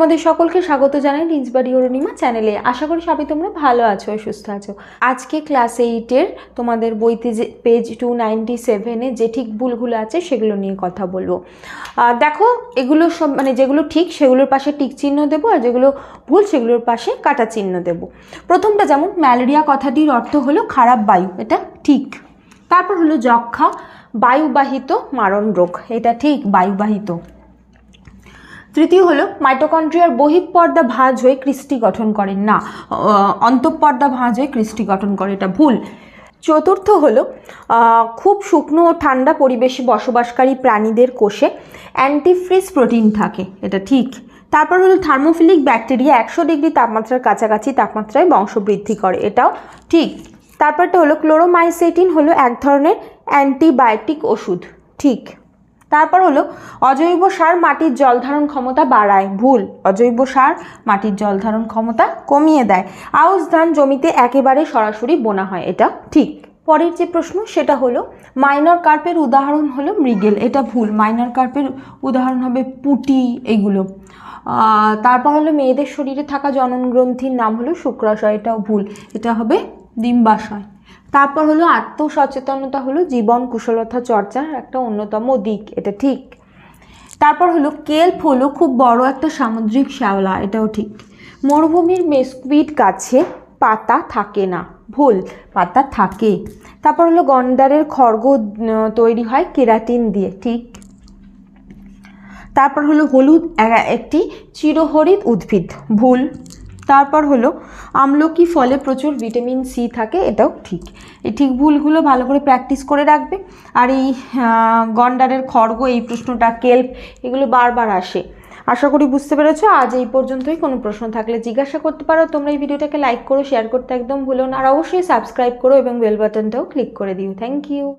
তোমাদের সকলকে স্বাগত জানাই লিন্সবাড়ি অরুণিমা চ্যানেলে। আশা করি সবাই তোমরা ভালো আছো সুস্থ আছো। আজকে ক্লাস এইটের তোমাদের বইতে যে পেজ টু নাইনটি সেভেনে যে ঠিক ভুলগুলো আছে সেগুলো নিয়ে কথা বলব। দেখো, এগুলো সব মানে যেগুলো ঠিক সেগুলোর পাশে টিক চিহ্ন দেবো আর যেগুলো ভুল সেগুলোর পাশে কাটা চিহ্ন দেবো। প্রথমটা যেমন, ম্যালেরিয়া কথাটির অর্থ হলো খারাপ বায়ু, এটা ঠিক। তারপর হলো যক্ষা, বায়ুবাহিত মারণ রোগ, এটা ঠিক বায়ুবাহিত। তৃতীয় হলো মাইটোকন্ড্রিয়ার বহিঃপর্দা ভাঁজ হয়ে কৃষ্টি গঠন করে। না অন্তঃপর্দা ভাঁজ হয়ে কৃষ্টি গঠন করে, এটা ভুল। চতুর্থ হলো খুব শুকনো ও ঠান্ডা পরিবেশে বসবাসকারী প্রাণীদের কোষে অ্যান্টিফ্রিজ প্রোটিন থাকে, এটা ঠিক। তারপর হলো থার্মোফিলিক ব্যাকটেরিয়া একশো ডিগ্রি তাপমাত্রার কাছাকাছি তাপমাত্রায় বংশবৃদ্ধি করে, এটাও ঠিক। তারপরটা হলো ক্লোরোমাইসেটিন হলো এক ধরনের অ্যান্টিবায়োটিক ওষুধ, ঠিক। তারপর হলো, অজৈব সার মাটির জল ধারণ ক্ষমতা বাড়ায়। ভুল, অজৈব সার মাটির জল ধারণ ক্ষমতা কমিয়ে দেয়। আউশ ধান জমিতে একেবারে সরাসরি বোনা হয়, এটা ঠিক। পরের যে প্রশ্ন, সেটা হলো, মাইনর কার্পের উদাহরণ হলো মৃগেল। এটা ভুল, মাইনর কার্পের উদাহরণ হবে পুটি, এগুলো। তারপর হলো, মেয়েদের শরীরে থাকা জনন গ্রন্থির নাম হলো শুক্রাশয়, এটাও ভুল। এটা হবে ডিম্বাশয় তারপর হলো আত্মসচেতনতা হলো জীবন কুশলতা চর্চার একটা অন্যতম দিক, এটা ঠিক। তারপর হলো কেল্প হলো খুব বড় একটা সামুদ্রিক শ্যাওলা, এটাও ঠিক। মরুভূমির মেসকুইড গাছে পাতা থাকে না, ভুল পাতা থাকে। তারপর হলো গন্ডারের খড়গ তৈরি হয় কেরাটিন দিয়ে, ঠিক। তারপর হলো হলুদ একটি চিরহরিত উদ্ভিদ, ভুল। তারপর হলো আমলকি ফলে প্রচুর ভিটামিন সি থাকে, এটাও ঠিক। এই ঠিক ভুলগুলো ভালো করে প্র্যাকটিস করে রাখবে। আর এই গন্ডারের খড়গ, এই প্রশ্নটা কেল্প এগুলো বারবার আসে। আশা করি বুঝতে পেরেছ। আজ এই পর্যন্তই। কোনো প্রশ্ন থাকলে জিজ্ঞাসা করতে পারো। তোমরা এই ভিডিওটাকে লাইক করো শেয়ার করতে একদম ভুলো না। আর অবশ্যই সাবস্ক্রাইব করো এবং বেল বাটনটাও ক্লিক করে দিও। Thank you